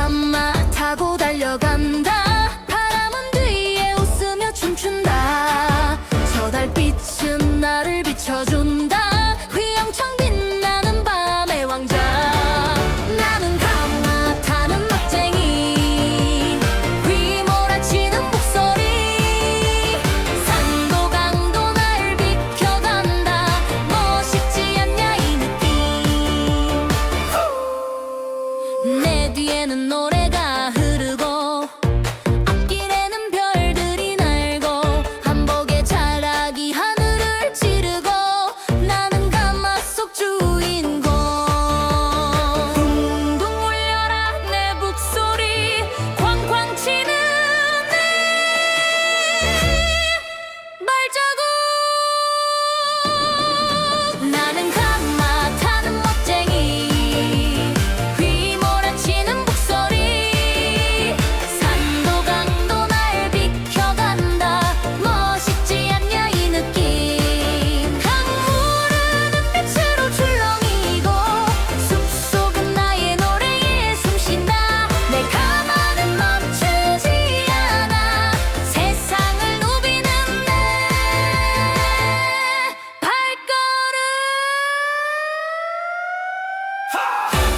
한마 타고 달려간다. 나는 노래가 Ha!